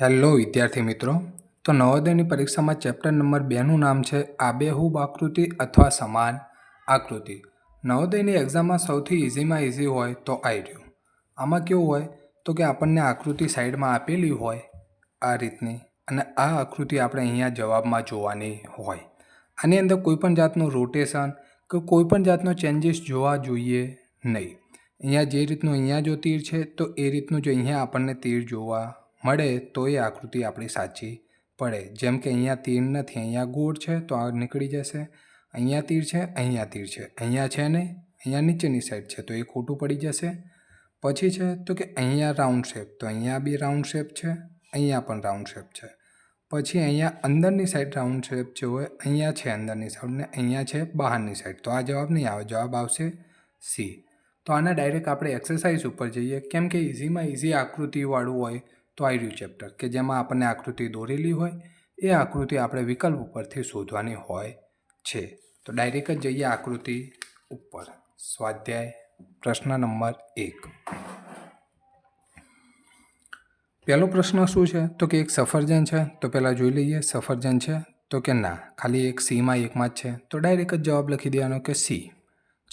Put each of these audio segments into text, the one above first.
Hello વિદ્યાર્થી મિત્રો. તો નવોદયની પરીક્ષામાં ચેપ્ટર નંબર બેનું નામ છે આબેહૂબ આકૃતિ અથવા સમાન આકૃતિ. નવોદયની એક્ઝામમાં સૌથી ઇઝીમાં ઇઝી હોય તો આઈ રહ્યું. આમાં કેવું હોય? તો કે આપણને આકૃતિ સાઈડમાં આપેલી હોય આ રીતની અને આ આકૃતિ આપણે અહીંયા જવાબમાં જોવાની હોય. આની અંદર કોઈપણ જાતનું રોટેશન કે કોઈપણ જાતનો ચેન્જીસ જોવા જોઈએ નહીં. અહીંયા જે રીતનું અહીંયા જો તીર છે તો એ રીતનું જો અહીંયા આપણને તીર જોવા મળે તો એ આકૃતિ આપણી સાચી પડે. જેમ કે અહીંયા તીર નથી, અહીંયા ગોળ છે, તો આ નીકળી જશે. અહીંયા તીર છે, અહીંયા તીર છે. અહીંયા છે ને, અહીંયા નીચેની સાઈડ છે, તો એ ખોટું પડી જશે. પછી છે, તો કે અહીંયા રાઉન્ડ શેપ, તો અહીંયા બી રાઉન્ડ શેપ છે, અહીંયા પણ રાઉન્ડ શેપ છે. પછી અહીંયા અંદરની સાઈડ રાઉન્ડ શેપ જે હોય, અહીંયા છે અંદરની સાઈડ ને અહીંયા છે બહારની સાઈડ. તો આ જવાબ નહીં આવે, જવાબ આવશે સી. તો આના ડાયરેક્ટ આપણે એક્સરસાઇઝ ઉપર જઈએ. કેમ કે ઇઝીમાં ઇઝી આકૃતિવાળું હોય તો આવ્યું ચેપ્ટર કે જેમાં આપણને આકૃતિ દોરેલી હોય, એ આકૃતિ આપણે વિકલ્પ ઉપરથી શોધવાની હોય છે. તો ડાયરેક્ટ જ જઈએ આકૃતિ ઉપર. સ્વાધ્યાય, પ્રશ્ન નંબર એક. પહેલો પ્રશ્ન શું છે? તો કે એક સફરજન છે, તો પહેલાં જોઈ લઈએ સફરજન છે, તો કે ના. ખાલી એક સીમાં એકમાં જ છે. તો ડાયરેક્ટ જ જવાબ લખી દેવાનો કે સી.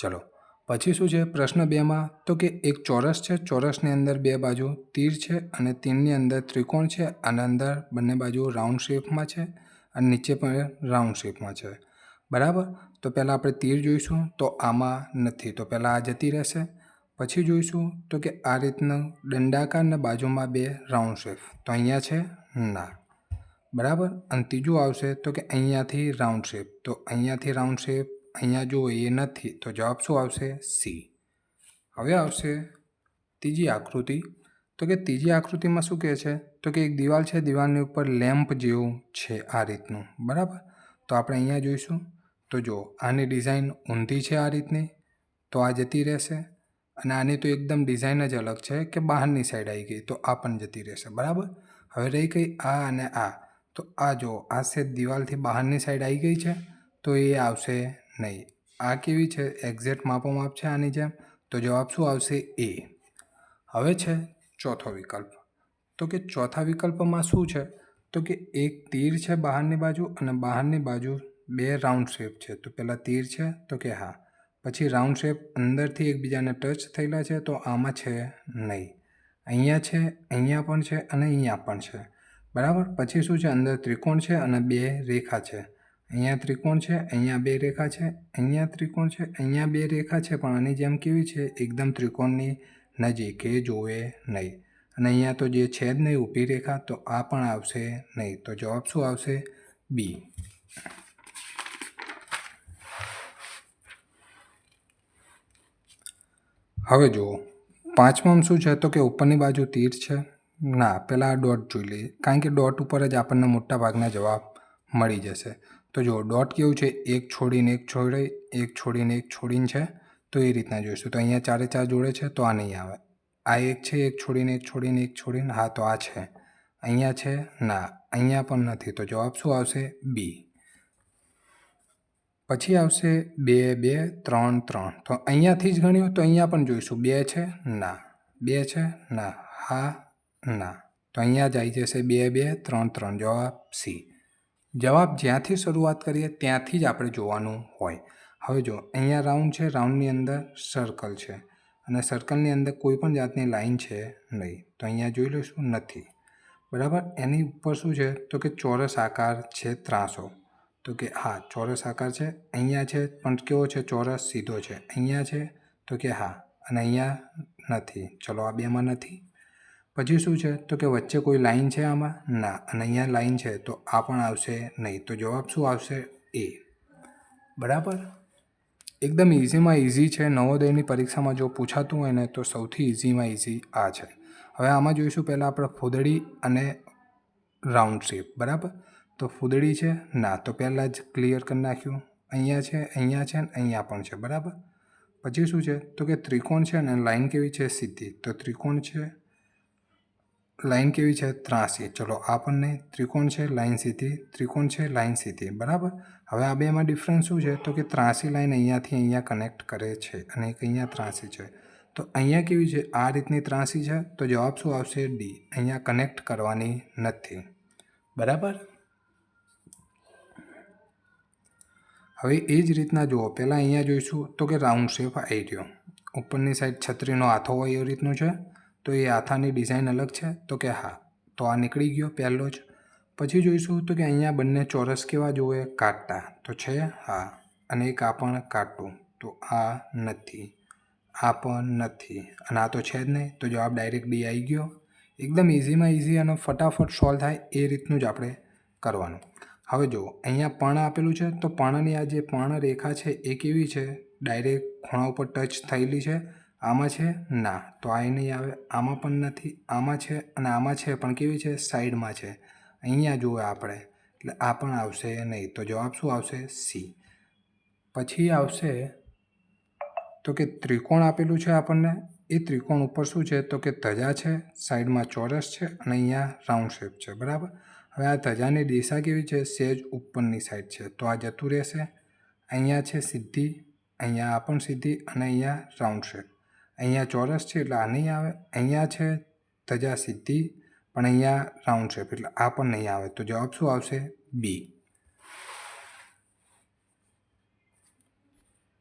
ચલો પછી શું છે? પ્રશ્ન બેમાં તો કે એક ચોરસ છે. ચોરસની અંદર બે બાજુ તીર છે અને તીરની અંદર ત્રિકોણ છે અને અંદર બંને બાજુ રાઉન્ડ શેપમાં છે અને નીચે પણ રાઉન્ડ શેપમાં છે. બરાબર? તો પહેલાં આપણે તીર જોઈશું તો આમાં નથી. તો પહેલાં આ જતી રહેશે. પછી જોઈશું તો કે આ રીતનું દંડાકાર અને બાજુમાં બે રાઉન્ડ શેપ. તો અહીંયા છે ના બરાબર? અને ત્રીજું આવશે તો કે અહીંયાથી રાઉન્ડ શેપ. તો અહીંયાથી રાઉન્ડ શેપ અહીંયા જો એ નથી, તો જવાબ શું આવશે? સી હવે આવશે ત્રીજી આકૃતિ. તો કે ત્રીજી આકૃતિમાં શું કહે છે? તો કે એક દિવાલ છે, દિવાલની ઉપર લેમ્પ જેવું છે આ રીતનું. બરાબર? તો આપણે અહીંયા જોઈશું. તો જો, આની ડિઝાઇન ઊંધી છે આ રીતની, તો આ જતી રહેશે. અને આની તો એકદમ ડિઝાઇન જ અલગ છે કે બહારની સાઈડ આવી ગઈ, તો આ પણ જતી રહેશે. બરાબર? હવે રહી ગઈ આ અને આ. તો આ જો, આ સેટ દિવાલથી બહારની સાઈડ આવી ગઈ છે, તો એ આવશે નહીં. આ કેવી છે? એક્ઝેક્ટ માપો માપ છે આની જેમ? તો જવાબ શું આવશે? એ હવે છે ચોથો વિકલ્પ. તો કે ચોથા વિકલ્પમાં શું છે? તો કે એક તીર છે બહારની બાજુ અને બહારની બાજુ બે રાઉન્ડ શેપ છે. તો પહેલાં તીર છે, તો કે હા. પછી રાઉન્ડ શેપ અંદરથી એકબીજાને ટચ થયેલા છે, તો આમાં છે નહીં. અહીંયા છે, અહીંયા પણ છે અને અહીંયા પણ છે. બરાબર? પછી શું છે? અંદર ત્રિકોણ છે અને બે રેખા છે. અહીંયા ત્રિકોણ છે, અહીંયા બે રેખા છે, અહીંયા ત્રિકોણ છે, અહીંયા બે રેખા છે, પણ આની જેમ કેવી છે? એકદમ ત્રિકોણની નજીક, એ જોવે નહીં. અને અહીંયા તો જે છે જ નહીં ઊભી રેખા, તો આ પણ આવશે નહીં. તો જવાબ શું આવશે? બી હવે જુઓ પાંચમામાં શું છે? તો કે ઉપરની બાજુ તીર છે. ના, પહેલાં આ ડોટ જોઈ લઈએ. કારણ કે ડોટ ઉપર જ આપણને મોટા ભાગના જવાબ મળી જશે. તો જો ડોટ કેવું છે? એક છોડીને એક છોડે, એક છોડીને એક છોડીને છે, તો એ રીતના જોઈશું. તો અહીંયા ચારે ચાર જોડે છે, તો આ નહીં આવે. આ એક છે, એક છોડીને એક છોડીને એક છોડીને, હા, તો આ છે. અહીંયા છે, ના, અહીંયા પણ નથી. તો જવાબ શું આવશે? બી પછી આવશે બે બે, ત્રણ ત્રણ. તો અહીંયાથી જ ગણ્યું, તો અહીંયા પણ જોઈશું. બે છે, ના. બે છે, ના. હા, ના. તો અહીંયા જ આવી જશે બે બે, ત્રણ ત્રણ. જવાબ સી જવાબ જ્યાંથી શરૂઆત કરીએ, ત્યાંથી જ આપણે જોવાનું હોય. હવે જો, અહીંયા રાઉન્ડ છે, રાઉન્ડની અંદર સર્કલ છે. અને સર્કલની અંદર કોઈ પણ જાતની લાઈન છે નહીં. તો અહીંયા જોઈ લઈશું, નથી. બરાબર? એની ઉપર શું છે? તો કે ચોરસ આકાર છે ત્રાસો. તો કે હા, ચોરસ આકાર છે. અહીંયા છે, પણ કેવો છે? ચોરસ સીધો છે. અહીંયા છે, તો કે હા. અને અહીંયા નથી. ચલો, આ બેમાં નથી. પછી શું છે? તો કે વચ્ચે કોઈ લાઇન છે આમાં? ના, અને અહીંયા લાઇન છે, તો આ પણ આવશે નહીં. તો જવાબ શું આવશે? એ. બરાબર? એકદમ ઇઝીમાં ઇઝી છે. નવોદયની પરીક્ષામાં જો પૂછાતું હોય ને, તો સૌથી ઇઝીમાં ઇઝી આ છે. હવે આમાં જોઈશું પહેલાં આપણે ફૂદડી અને રાઉન્ડ શેપ બરાબર? તો ફૂદડી છે? ના. તો પહેલાં જ ક્લિયર કરી નાખ્યું. અહીંયા છે અહીંયા છે ને, અહીંયા પણ છે. બરાબર? પછી શું છે? તો કે ત્રિકોણ છે ને, લાઈન કેવી છે? સીધી. તો ત્રિકોણ છે લાઈન કેવી છે? ત્રાસી ચલો, આપણને ત્રિકોણ છે લાઇન સીધી. ત્રિકોણ છે લાઇન સીધી. બરાબર? હવે આ બેમાં ડિફરન્સ શું છે? તો કે ત્રાસી લાઈન અહીંયાથી અહીંયા કનેક્ટ કરે છે અને એક અહીંયા ત્રાસી છે. તો અહીંયા કેવી છે? આ રીતની ત્રાસી છે. તો જવાબ શું આવશે? ડી અહીંયા કનેક્ટ કરવાની નથી. બરાબર? હવે એ જ રીતના જુઓ. પહેલાં અહીંયા જોઈશું. તો કે રાઉન્ડ શેપ આવી રહ્યો. ઉપરની સાઈડ છત્રીનો હાથો હોય એ રીતનું છે. તો એ આથાની ડિઝાઇન અલગ છે? તો કે હા. તો આ નીકળી ગયો પહેલો જ. પછી જોઈશું તો કે અહીંયા બંને ચોરસ કેવા જોવે કાટતા. તો છે? હા. અને એક આ પણ કાટું. તો આ નથી. આ પણ નથી. અને આ તો છે જ નહીં. તો જવાબ ડાયરેક્ટ ડી આવી ગયો. એકદમ ઇઝીમાં ઇઝી અને ફટાફટ સોલ્વ થાય એ રીતનું જ આપણે કરવાનું. હવે જુઓ. અહીંયા પણ આપેલું છે. તો પણની આ જે પણ રેખા છે એ કેવી છે? ડાયરેક્ટ ખૂણા ઉપર ટચ થયેલી છે. આમાં છે ના, તો આ નહીં આવે. આમાં પણ નથી, આમાં છે અને આમાં છે, પણ કેવી છે? સાઈડમાં છે. અહીંયા જુએ આપણે, એટલે આ પણ આવશે નહીં. તો જવાબ શું આવશે? સી. પછી આવશે, તો કે ત્રિકોણ આપેલું છે આપણને. એ ત્રિકોણ ઉપર શું છે? તો કે ધજા છે, સાઈડમાં ચોરસ છે અને અહીંયા રાઉન્ડ શેપ છે. બરાબર? હવે આ ધજાની દિશા કેવી છે? સેજ ઉપરની સાઈડ છે. તો આ જતું રહેશે. અહીંયા છે સીધી અહીંયા આ પણ સીધી અને અહીંયા રાઉન્ડ શેપ. અહીંયા ચોરસ છે એટલે આ નહીં આવે. અહીંયા છે ધજા સિદ્ધિ, પણ અહીંયા રાઉન્ડ શેપ એટલે આ પણ નહીં આવે. તો જવાબ શું આવશે? બી.